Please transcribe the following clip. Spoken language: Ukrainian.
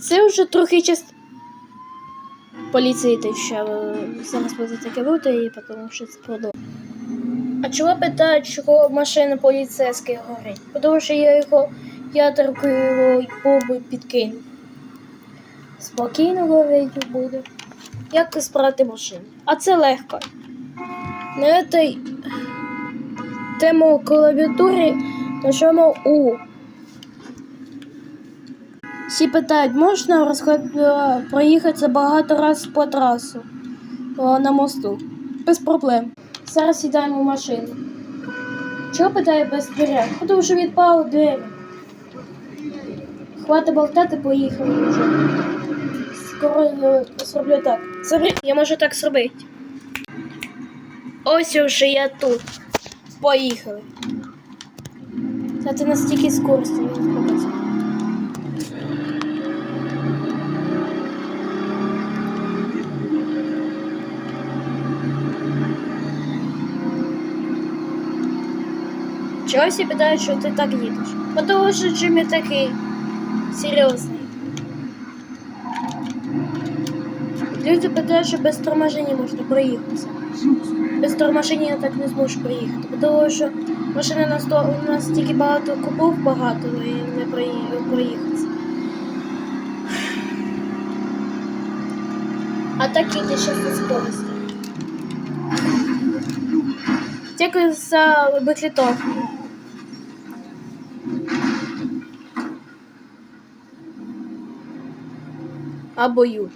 Це вже трохи час. Поліції те ще зараз буде таке бути і потім ще це продовжує. А чого питають, чого машина поліцейська горить? Тому що я його ядеркою бомби підкину. Спокійно горить буде. Як збирати машину? А це легко. На этой тему клавіатурі нажмемо У. Всі питають, можна розход... е, проїхатися багато разів по трасу е, на мосту? Без проблем. Зараз сідаємо в машину. Чого питає без дверей? Тому що відпали двері. Хватить болтати, поїхали вже. Скоро е, зроблю так. Зроблю. Я можу так зробити. Ось уже я тут. Поїхали. Це настільки скорості не показує. Чого всі питають, що ти так їдеш? Бо Тому що Джиммі такий серйозний. Люди питають, що без торможення можна проїхатися. Без торможення я так не зможу проїхати. Тому що машина на сто у нас тільки багато кубов багато і не прої- проїхатися. А так їде ще на скорості. Дякую за биклітов. Або ю.